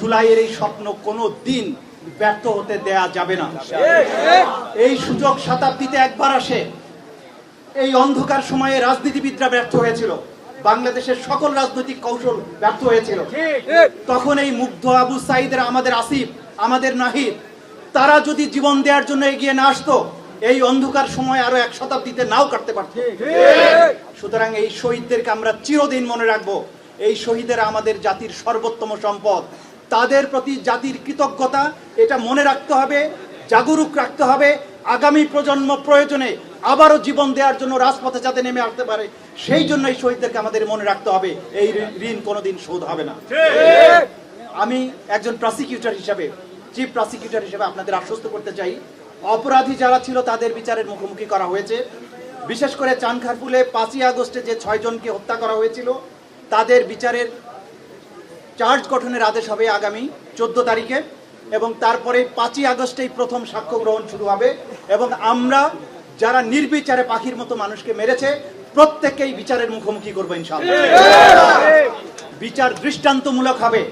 জুলাইয়ের এই স্বপ্ন কোনো দিন ব্যর্থ হতে দেয়া যাবে না। এই সুযোগ শতাব্দীতে একবার আসে। এই অন্ধকার সময়ে রাজনীতিবিদরা ব্যর্থ হয়েছিল। বাংলাদেশের সকল রাজনৈতিক কৌশল ব্যর্থ হয়েছিল। তখন এই মুগ্ধ আবু সাইদের, আমাদের আসিফ, আমাদের নাহিদ, তারা যদি জীবন দেওয়ার জন্য এগিয়ে না আসতো, এই অন্ধকার সময় আরও এক শতাব্দীতে নাও কাটতে পারত। সুতরাং এই শহীদদেরকে আমরা চিরদিন মনে রাখব। এই শহীদেরা আমাদের জাতির সর্বোত্তম সম্পদ। তাদের প্রতি জাতির কৃতজ্ঞতা, এটা মনে রাখতে হবে, জাগরুক রাখতে হবে। আগামী প্রজন্ম প্রয়োজনে আবারও জীবন দেওয়ার জন্য রাজপথে যাতে নেমে আসতে পারে, সেই জন্য এই শহীদদেরকে আমাদের মনে রাখতে হবে, এই ঋণ- কোনোদিন শোধ হবে না। আমি একজন প্রসিকিউটর হিসাবে চিফ প্রসিকিউটর হিসেবে আপনাদের আশ্বস্ত করতে চাই। অপরাধী যারা ছিল তাদের বিচারের মুখোমুখি করা হয়েছে। বিশেষ করে চানখারপুলে পাঁচই আগস্টে যে ছয়জনকে হত্যা করা হয়েছিল, তাদের বিচারের চার্জ গঠনের আদেশ হবে আগামী চোদ্দ তারিখে এবং তারপরে পাঁচই আগস্টেই প্রথম সাক্ষ্য গ্রহণ শুরু হবে এবং আমরা যারা নির্বিচারে পাখির মতো মানুষকে মেরেছে, প্রত্যেককেই বিচারের মুখোমুখি করব ইনশাআল্লাহ। বিচার দৃষ্টান্তমূলক হবে,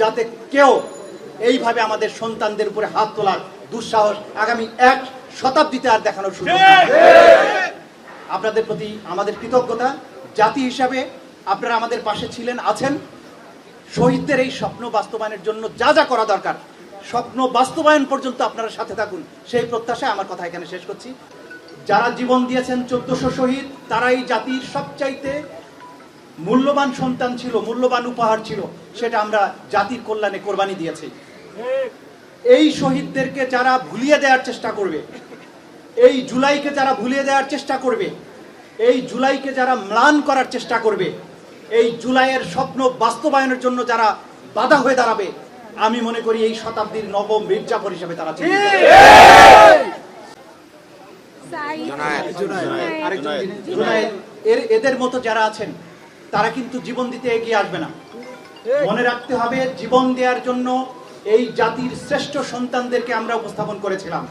যাতে কেউ এইভাবে আমাদের সন্তানদের উপরে হাত তোলার দুঃসাহস আগামী এক শতাব্দীতে আর দেখানোর সুযোগ আপনাদের প্রতি আমাদের কৃতজ্ঞতা। জাতি হিসাবে আপনারা আমাদের পাশে ছিলেন, আছেন। শহীদদের এই স্বপ্ন বাস্তবায়নের জন্য যা যা করা দরকার, স্বপ্ন বাস্তবায়ন পর্যন্ত আপনারা সাথে থাকুন। সেই প্রত্যাশায় আমার কথা এখানে শেষ করছি। যারা জীবন দিয়েছেন চোদ্দশো শহীদ, তারাই জাতির সবচাইতে মূল্যবান সন্তান ছিল, মূল্যবান উপহার ছিল, সেটা আমরা জাতির কল্যাণে কোরবানি দিয়েছি। এই শহীদদেরকে যারা ভুলিয়ে দেওয়ার চেষ্টা করবে, এই জুলাইকে যারা ভুলিয়ে দেওয়ার চেষ্টা করবে, এই জুলাইকে যারা ম্লান করার চেষ্টা করবে এই জুলাইয়ের স্বপ্ন বাস্তবায়নের জন্য যারা বাধা হয়ে দাঁড়াবে আমি মনে করি এই শতাব্দীর নবম মির্জাফর হিসেবে তারা এর- এদের মতো যারা আছেন তারা কিন্তু জীবন দিতে এগিয়ে আসবে না। মনে রাখতে হবে জীবন দেওয়ার জন্য এই জাতির শ্রেষ্ঠ সন্তানদেরকে আমরা উপস্থাপন করেছিলাম।